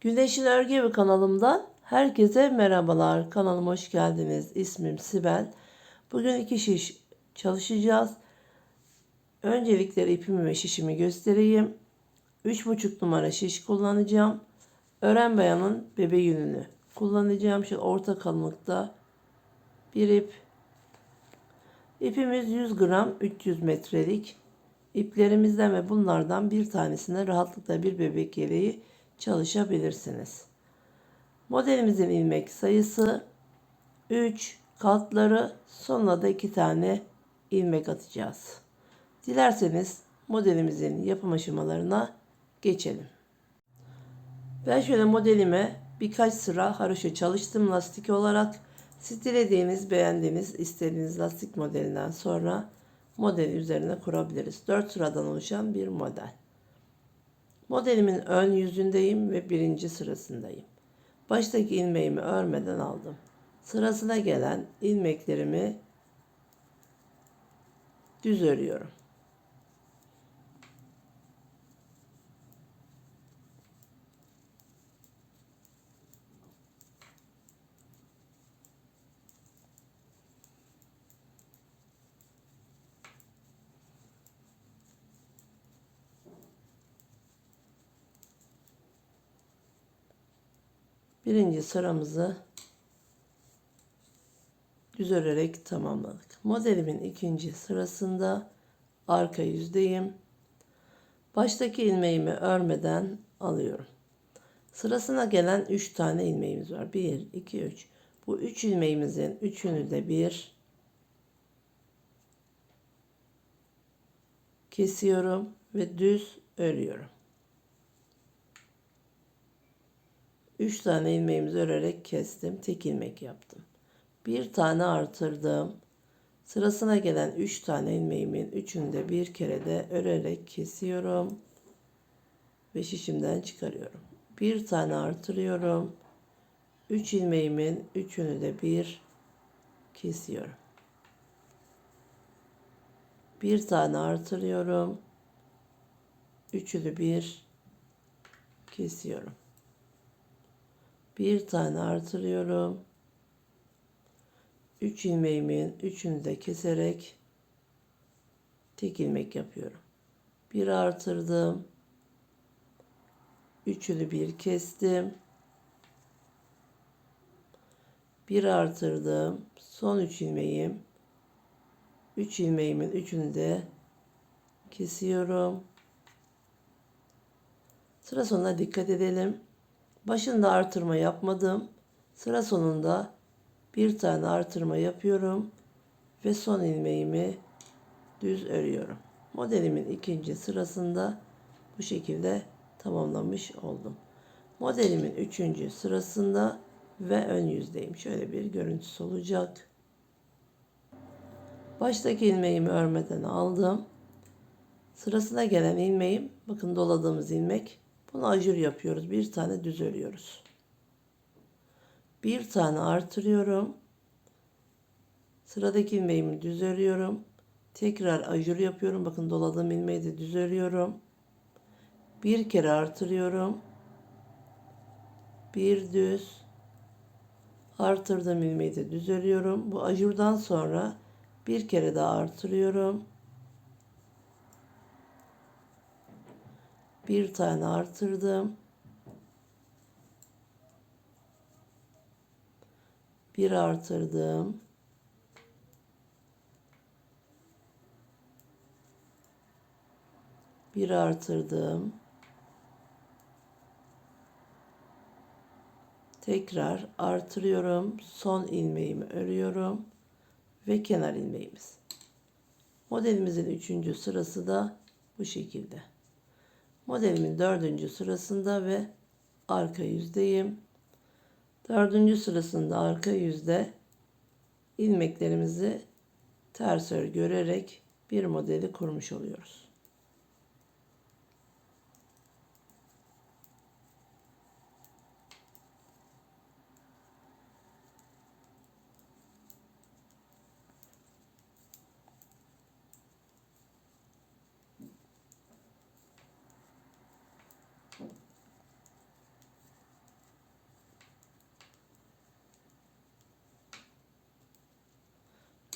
Güneşin Örgü Evi kanalımdan herkese merhabalar. Kanalıma hoş geldiniz. İsmim Sibel. Bugün iki şiş çalışacağız. Öncelikle ipimi ve şişimi göstereyim. 3,5 numara şiş kullanacağım. Ören bayanın bebe yününü kullanacağım. Şu orta kalınlıkta bir ip. İpimiz 100 gram 300 metrelik. İplerimizden ve bunlardan bir tanesine rahatlıkla bir bebek yeleği çalışabilirsiniz. Modelimizin ilmek sayısı 3 katları sonuna da 2 tane ilmek atacağız. Dilerseniz modelimizin yapım aşamalarına geçelim. Ben şöyle modelime birkaç sıra haroşa çalıştım lastik olarak. Siz dilediğiniz, beğendiğiniz, istediğiniz lastik modelinden sonra modeli üzerine kurabiliriz. 4 sıradan oluşan bir model. Modelimin ön yüzündeyim ve birinci sırasındayım. Baştaki ilmeğimi örmeden aldım. Sırasına gelen ilmeklerimi düz örüyorum. Birinci sıramızı düz örerek tamamladık. Modelimin ikinci sırasında arka yüzdeyim. Baştaki ilmeğimi örmeden alıyorum. Sırasına gelen 3 tane ilmeğimiz var. 1, 2, 3. Bu 3 ilmeğimizin üçünü de bir kesiyorum ve düz örüyorum. 3 tane ilmeğimizi örerek kestim. Tek ilmek yaptım. Bir tane artırdım. Sırasına gelen 3 tane ilmeğimin üçünü de bir kere de örerek kesiyorum. Ve şişimden çıkarıyorum. Bir tane artırıyorum. 3 ilmeğimin üçünü de bir kesiyorum. Bir tane artırıyorum. Üçünü bir kesiyorum. Bir tane artırıyorum. 3 ilmeğimin üçünü de keserek tek ilmek yapıyorum. Bir artırdım. Üçünü bir kestim. Bir artırdım. Son üç ilmeğim. Üç ilmeğimin üçünü de kesiyorum. Sıra sonuna dikkat edelim. Başında artırma yapmadım. Sıra sonunda bir tane artırma yapıyorum ve son ilmeğimi düz örüyorum. Modelimin ikinci sırasında bu şekilde tamamlamış oldum. Modelimin üçüncü sırasında ve ön yüzdeyim. Şöyle bir görüntüsü olacak. Baştaki ilmeğimi örmeden aldım. Sırasına gelen ilmeğim, bakın doladığımız ilmek bunu ajur yapıyoruz. Bir tane düz örüyoruz. Bir tane artırıyorum. Sıradaki ilmeğimi düz örüyorum. Tekrar ajur yapıyorum. Bakın doladığım ilmeği de düz örüyorum. Bir kere artırıyorum. Bir düz. Artırdığım ilmeği de düz örüyorum. Bu ajurdan sonra bir kere daha artırıyorum. Bir tane artırdım. Bir artırdım. Bir artırdım. Tekrar artırıyorum. Son ilmeğimi örüyorum ve kenar ilmeğimiz. Modelimizin üçüncü sırası da bu şekilde. Modelimin dördüncü sırasında ve arka yüzdeyim. Dördüncü sırasında arka yüzde ilmeklerimizi ters örgü örerek bir modeli kurmuş oluyoruz.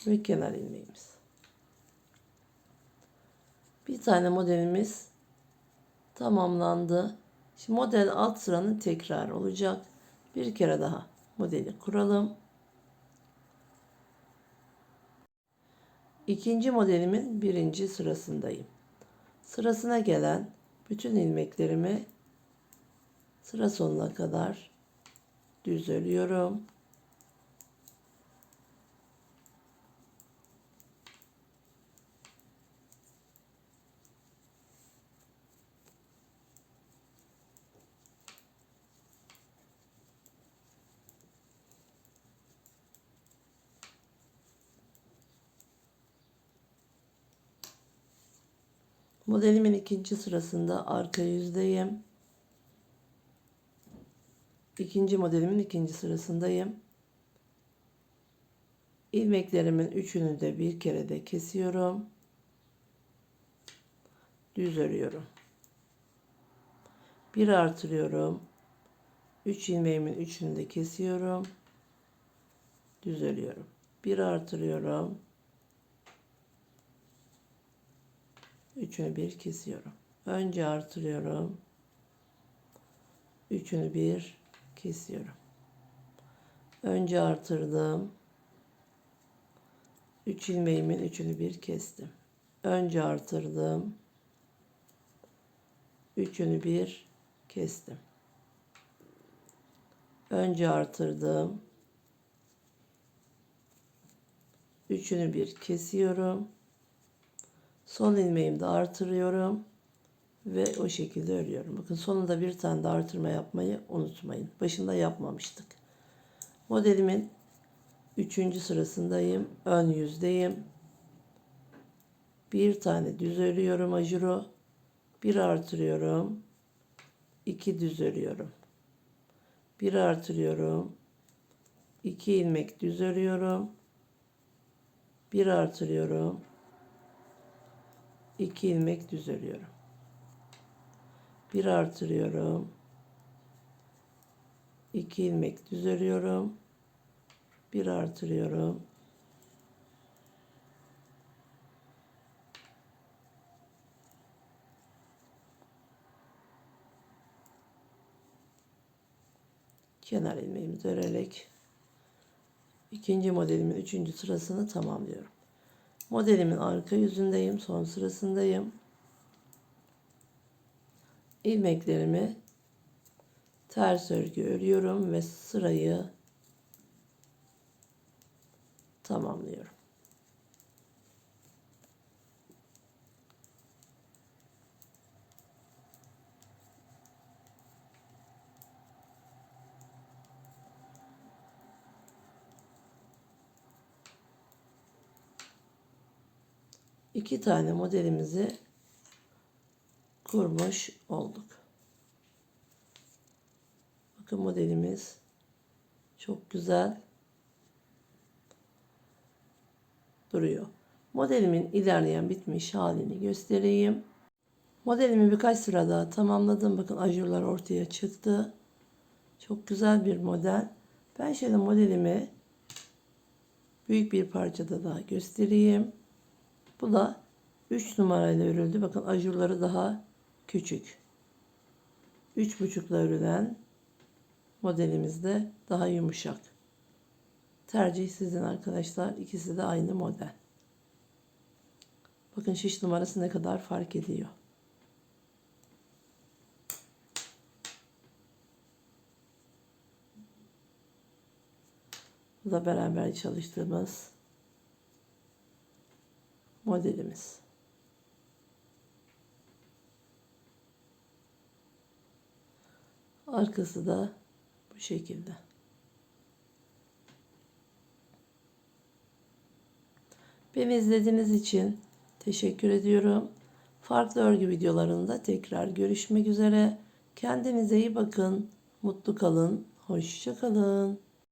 Ve kenar ilmeğimiz. Bir tane modelimiz tamamlandı. Şimdi model alt sıranın tekrar olacak. Bir kere daha modeli kuralım. İkinci modelimin birinci sırasındayım. Sırasına gelen bütün ilmeklerimi sıra sonuna kadar düz örüyorum. Modelimin ikinci sırasında arka yüzdeyim. İkinci modelimin ikinci sırasındayım. İlmeklerimin üçünü de bir kere de kesiyorum. Düz örüyorum. Bir artırıyorum. Üç ilmeğimin üçünü de kesiyorum. Düz örüyorum. Bir artırıyorum. Üçünü bir kesiyorum. Önce artırıyorum. Üçünü bir kesiyorum. Önce artırdım. Üç ilmeğimin üçünü bir kestim. Önce artırdım. Üçünü bir kestim. Önce artırdım. Üçünü bir kesiyorum. Son ilmeğimi de artırıyorum ve o şekilde örüyorum. Bakın sonunda bir tane de artırma yapmayı unutmayın. Başında yapmamıştık. Modelimin üçüncü sırasındayım. Ön yüzdeyim. Bir tane düz örüyorum ajuro. Bir artırıyorum. iki düz örüyorum. Bir artırıyorum. iki ilmek düz örüyorum. Bir artırıyorum. 2 ilmek düz örüyorum. Bir artırıyorum. 2 ilmek düz örüyorum. Bir artırıyorum. Kenar ilmeğimi örerek ikinci modelimin üçüncü sırasını tamamlıyorum. Modelimin arka yüzündeyim. Son sırasındayım. ilmeklerimi ters örgü örüyorum ve sırayı tamamlıyorum. İki tane modelimizi kurmuş olduk. Bakın modelimiz çok güzel duruyor. Modelimin ilerleyen bitmiş halini göstereyim. Modelimi birkaç sıra daha tamamladım. Bakın ajurlar ortaya çıktı. Çok güzel bir model. Ben şöyle modelimi büyük bir parçada daha göstereyim. Bu da 3 numarayla örüldü. Bakın ajurları daha küçük. 3,5'la örülen modelimiz de daha yumuşak. Tercih sizin arkadaşlar. İkisi de aynı model. Bakın şiş numarası ne kadar fark ediyor. Bu da beraber çalıştığımız modelimiz. Arkası da bu şekilde. Beni izlediğiniz için teşekkür ediyorum. Farklı örgü videolarında tekrar görüşmek üzere. Kendinize iyi bakın. Mutlu kalın. Hoşça kalın.